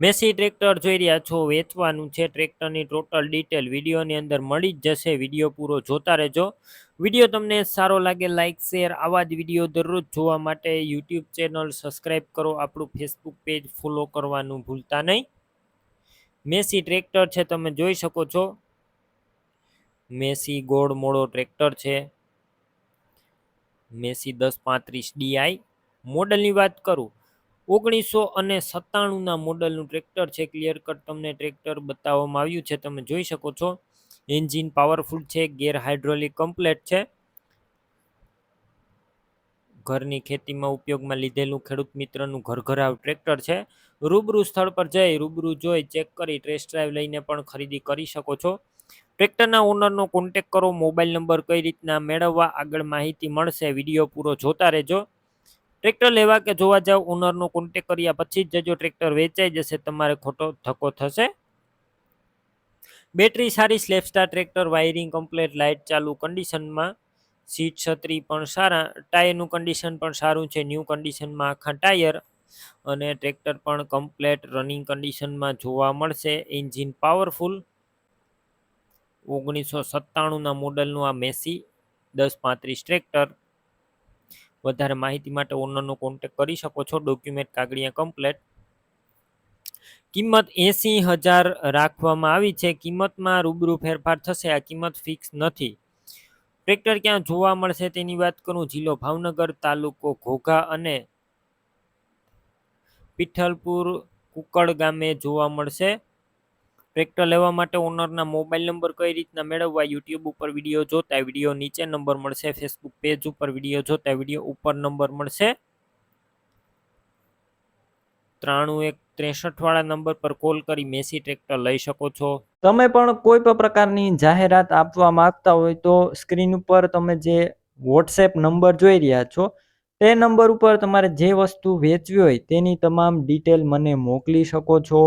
Massey tractor જોઈ રહ્યા છો, વેચવાનું છે ટ્રેક્ટરની ટોટલ ડિટેલ. વિડીયોની અંદર મળી જ જશે, વીડિયો પૂરો જોતા રહેજો. વીડિયો તમને સારો લાગે લાઇક શેર, આવા જ વીડિયો દરરોજ જોવા માટે યુટ્યુબ ચેનલ સબસ્ક્રાઈબ કરો, આપણું ફેસબુક પેજ ફોલો કરવાનું ભૂલતા નહીં. મેસી ટ્રેક્ટર છે, તમે જોઈ શકો છો. મેસી ગોળ મોડો ટ્રેક્ટર છે. મેસી દસ પાંત્રીસ ડીઆઈ મોડલની વાત કરું ઓગણીસો અને સત્તાણુંના મોડલનું ટ્રેક્ટર છે ક્લિયર કટ તમને ટ્રેક્ટર બતાવવામાં આવ્યું છે, તમે જોઈ શકો છો. એન્જિન પાવરફુલ છે, ગેર હાઇડ્રોલિક કમ્પ્લેટ છે. ઘરની ખેતીમાં ઉપયોગમાં લીધેલું ખેડૂત મિત્રનું ઘર ઘરાવ ટ્રેક્ટર છે. રૂબરૂ સ્થળ પર જઈ, રૂબરૂ જોઈ, ચેક કરી ટેસ્ટ ડ્રાઈવ લઈને પણ ખરીદી કરી શકો છો. ટ્રેક્ટરના ઓનરનો કોન્ટેક કરો મોબાઈલ નંબર કઈ રીતના મેળવવા, આગળ માહિતી મળશે, વીડિયો પૂરો જોતા રહેજો. ટ્રેક્ટર લેવા કે જોવા જાવ ઓનરનો કોન્ટેક કર્યા પછી જ જો ટ્રેક્ટર વેચાઈ જશે, તમારે ખોટો ધક્કો થશે. બેટરી સારી સ્લેપસ્ટાર ટ્રેક્ટર વાયરિંગ કમ્પ્લેટ લાઇટ ચાલુ કન્ડિશનમાં સીટ છત્રી પણ સારા ટાયરનું કન્ડિશન પણ સારું છે ન્યૂ કન્ડિશનમાં આખા ટાયર અને ટ્રેક્ટર પણ કમ્પ્લેટ રનિંગ કન્ડિશનમાં જોવા મળશે. એન્જિન પાવરફુલ ઓગણીસો સત્તાણુંના મોડલનું આ મેસી દસ પાંત્રીસ ટ્રેક્ટર. વધારે માહિતી માટે ઓનરનો કોન્ટેક કરી શકો છો. ડોક્યુમેન્ટ કાગળિયા કમ્પ્લેટ કિંમત એંસી હજાર રાખવામાં આવી છે. કિંમતમાં રૂબરૂ ફેરફાર થશે. આ કિંમત ફિક્સ નથી. ટ્રેક્ટર ક્યાં જોવા મળશે તેની વાત કરું. જિલ્લો ભાવનગર, તાલુકો ઘોઘા અને પીઠલપુર કુકડ ગામે જોવા મળશે. ટ્રેક્ટર લેવા માટે ઓનરના મોબાઈલ નંબર કઈ રીતના મેળવવા યુટ્યુબ ઉપર વીડિયો જોતા વીડિયો નીચે નંબર મળશે ફેસબુક પેજ ઉપર વીડિયો જોતા વીડિયો ઉપર નંબર મળશે. ત્રાણું એક ત્રેસઠ વાળા નંબર પર કોલ કરી મેસી ટ્રેક્ટર લઈ શકો છો. તમે પણ કોઈ પણ પ્રકારની જાહેરાત આપવા માંગતા હોય તો સ્ક્રીન ઉપર તમે જે વોટ્સએપ નંબર જોઈ રહ્યા છો, તે નંબર ઉપર તમારે જે વસ્તુ વેચવી હોય તેની તમામ ડિટેલ મને મોકલી શકો છો.